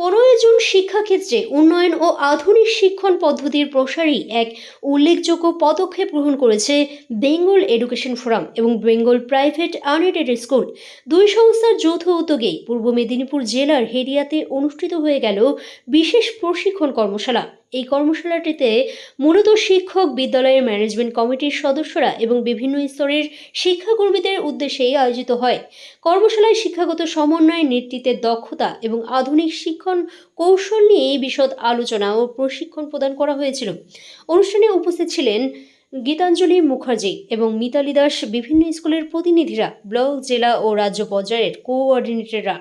পনেরোই জুন শিক্ষাক্ষেত্রে উন্নয়ন ও আধুনিক শিক্ষণ পদ্ধতির প্রসারই এক উল্লেখযোগ্য পদক্ষেপ গ্রহণ করেছে বেঙ্গল এডুকেশন ফোরাম এবং বেঙ্গল প্রাইভেট আনএডেড স্কুল। দুই সংস্থার যৌথ উদ্যোগেই পূর্ব মেদিনীপুর জেলার হেরিয়াতে অনুষ্ঠিত হয়ে গেল বিশেষ প্রশিক্ষণ কর্মশালা। এই কর্মশালাটিতে মূলত শিক্ষক বিদ্যালয়ের ম্যানেজমেন্ট কমিটির সদস্যরা এবং বিভিন্ন স্তরের শিক্ষাকর্মীদের উদ্দেশ্যে আয়োজিত হয়। কর্মশালায় শিক্ষাগত সমন্বয়, নেতৃত্বের দক্ষতা এবং আধুনিক শিক্ষণ কৌশল নিয়ে বিশদ আলোচনা ও প্রশিক্ষণ প্রদান করা হয়েছিল। অনুষ্ঠানে উপস্থিত ছিলেন গীতাঞ্জলি মুখার্জি এবং মিতালি দাস বিভিন্ন স্কুলের প্রতিনিধিরা ব্লক, জেলা ও রাজ্য পর্যায়ের কোঅর্ডিনেটররা।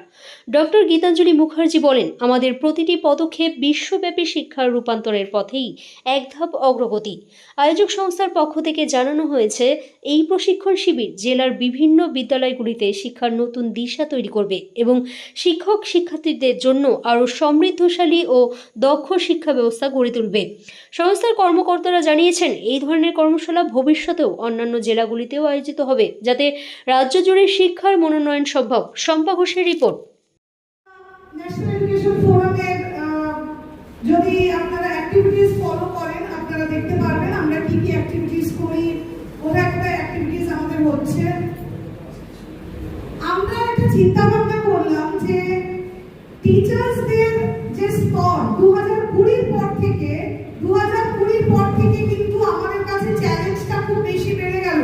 ডক্টর গীতাঞ্জলি মুখার্জি বলেন, আমাদের প্রতিটি পদক্ষেপ বিশ্বব্যাপী শিক্ষার রূপান্তরের পথেই এক ধাপ অগ্রগতি। আয়োজক সংস্থার পক্ষ থেকে জানানো হয়েছে, এই প্রশিক্ষণ শিবির জেলার বিভিন্ন বিদ্যালয়গুলিতে শিক্ষার নতুন দিশা তৈরি করবে এবং শিক্ষক শিক্ষার্থীদের জন্য আরও সমৃদ্ধশালী ও দক্ষ শিক্ষা ব্যবস্থা গড়ে তুলবে। সংস্থার কর্মকর্তারা জানিয়েছেন, এই ধরনের কর্মশালা ভবিষ্যতেও অন্যান্য জেলাগুলিতেও আয়োজিত হবে, যাতে রাজ্য জুড়ে শিক্ষার মনোনয়ন সম্ভব। শম্পা ঘোষের রিপোর্ট। যদি আপনারা অ্যাক্টিভিটিস ফলো করেন, আপনারা দেখতে পারবেন আমরা কি কি অ্যাক্টিভিটিস করি ওরা একটা অ্যাক্টিভিটিস আমাদের হচ্ছে। আমরা একটা চিন্তা ভাবনা করলাম যে টিচার্সদের যে স্তর দু হাজার কুড়ির পর থেকে দু হাজার কুড়ির পর থেকে কিন্তু আমাদের কাছে চ্যালেঞ্জটা খুব বেশি বেড়ে গেল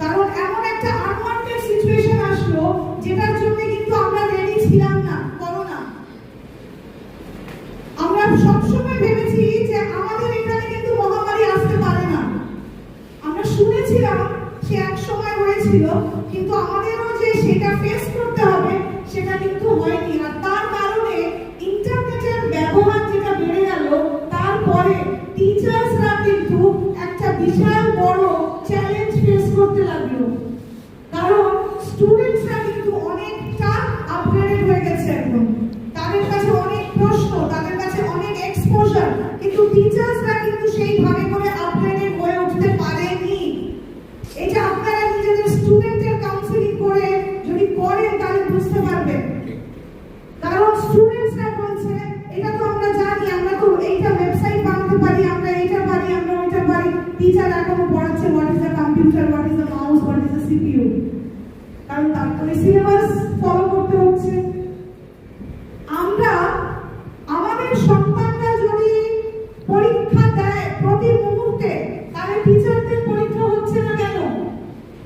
কারণ এমন একটা আনওয়ান্টেড সিচুয়েশন আসলো যেটার জন্য কিন্তু আমরা রেডি ছিলাম না করোনা আমরা সবসময় সেটা কিন্তু হয়নি। আর তার কারণে ইন্টারনেটের ব্যবহার যেটা বেড়ে গেল, তারপরে টিচার্সরা কিন্তু একটা বিশাল বড় চ্যালেঞ্জ ফেস করতে লাগল। কারণ স্টুডেন্টসরা কিন্তু অনেকটা আপগ্রেডেড হয়ে গেছে একদম তাদের কাছে অনেক প্রশ্ন তাদের কাছে অনেক এক্সপোজার কিন্তু টিচার্সরা কিন্তু সেইভাবে করে আপগ্রেডেড হয়ে উঠতে পারেনি এটা আপনারা নিজেদের স্টুডেন্টের কাউন্সিলিং করে যদি করেন তাহলে বুঝতে কারণ স্টুডেন্টসরা বলছে এটা তো আমরা জানি আমরা তো এইটা ওয়েবসাইট বানাতে পারি আমরা এইটা পারি আমরা ওইটা পারি। টিচার এখনও পড়াচ্ছে what is the computer what is the mouse what is the CPU কারণ তারপরে সিলেবাস ফলো করতে হচ্ছে। আমরা আমাদের সন্তানরা যদি পরীক্ষা দেয় প্রতি মুহূর্তে তাহলে টিচারদের পরীক্ষা হচ্ছে না কেন?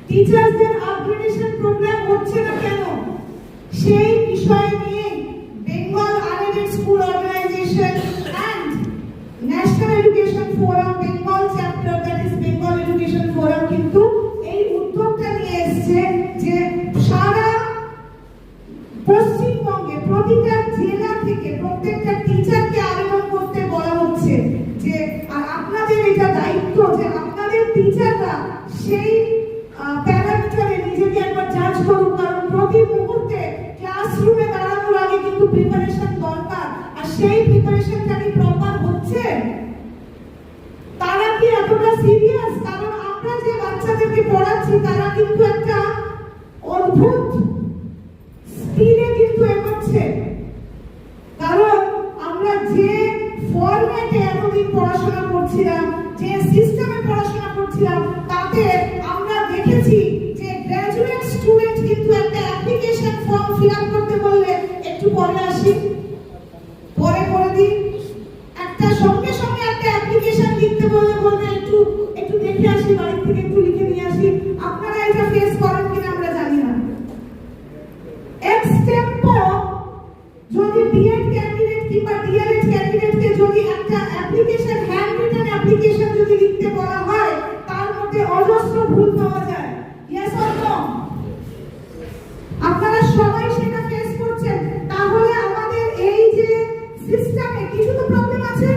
টিচারদের আপগ্রেডেশন প্রোগ্রাম হচ্ছে না কেন সেই বিষয় নিয়ে Bengal Unaided School Organisation and National Education Forum Bengal Chapter that is Bengal Education Forum কিন্তু এই উদ্যোগটা নিয়ে এসেছে যে সারা পশ্চিমবঙ্গে প্রতিটা জেলা থেকে প্রত্যেকটা টিচারকে আবেদন করতে বলা হচ্ছে যে, আর আপনাদের এটা দায়িত্ব যে আপনাদের টিচাররা সেই সেই প্রিপারেশনটা কি প্রপার হচ্ছে? তারা কি এতটা সিরিয়াস কারণ আমরা যে বাচ্চাদেরকে পড়াচ্ছি, তারা কিন্তু একটা অদ্ভুত স্পিডে কিন্তু এগোচ্ছে। কারণ আমরা যে ফরম্যাটে এতদিন পড়াশোনা করছিলাম, যে সিস্টেমে পড়াশোনা করছিলাম, তাতে আমরা দেখেছি যে গ্র্যাজুয়েট স্টুডেন্ট কিন্তু একটা অ্যাপ্লিকেশন ফর্ম ফিল করতে বললে, একটু পরে আসি পরে করে দিই একটা সঙ্গে সঙ্গে একটা অ্যাপ্লিকেশন লিখতে বললে বলবে একটু একটু দেখে আসি বাড়ি থেকে একটু লিখে নিয়ে আসি আপনারা এটা ফেস করেন কিনা আমরা জানি না। এক্সটেম্পো যদি বিএড ক্যান্ডিডেট কিংবা ডিএলএড ক্যান্ডিডেটকে যদি একটা অ্যাপ্লিকেশন হ্যান্ড রিটেন অ্যাপ্লিকেশন যদি লিখতে বলা হয়, তার মধ্যে অজস্র ভুল পাওয়া যায়। ইয়েস অর নো আপনারা সবাই সেটা ফেস করছেন। তাহলে আমাদের এই যে সিস্টেমে কিছু তো প্রবলেম আছে?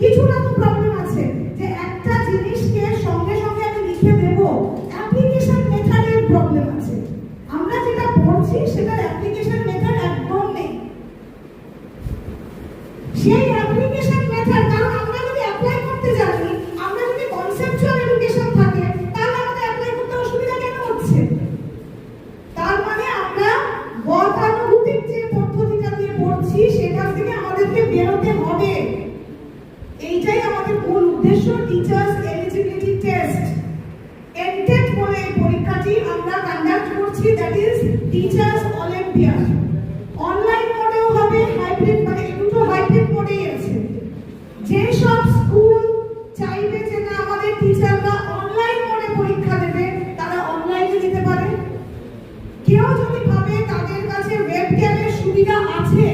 কিছু না তো প্রবলেম আছে যে একটা জিনিসকে সঙ্গে সঙ্গে আমি লিখে দেব অ্যাপ্লিকেশন মেথডের প্রবলেম আছে আমরা যেটা পড়ছি সেটার অ্যাপ্লিকেশন মেথড একদম নেই সেই অ্যাপ্লিকেশন মেথড কারণ আমরা যদি অ্যাপ্লাই করতে জানি আমরা যদি কনসেপচুয়াল এডুকেশন থাকে তাহলে আমাদের অ্যাপ্লাই করতে অসুবিধা কেন হচ্ছে তার মানে আমরা গতানুগতিক যে পদ্ধতিটা দিয়ে পড়ছি করছি সেটা থেকে আমাদেরকে বেরোতে হবে এইটাই আমাদের মূল উদ্দেশ্য টিচার্স এলিজিবিলিটি টেস্ট এনটেট বলে এই পরীক্ষাটি আমরা কন্ডাক্ট করছি that is teachers olympiad online মোডেও হবে হাইব্রিড মানে এই দুটো হাইব্রিড মোডেই আছে যে সব স্কুল চাইবে যে না আমাদের টিচাররা অনলাইন মোডে পরীক্ষা দেবে তারা অনলাইনে দিতে পারে কেউ যদি ভাবে তাদের কাছে ওয়েবক্যামের সুবিধা আছে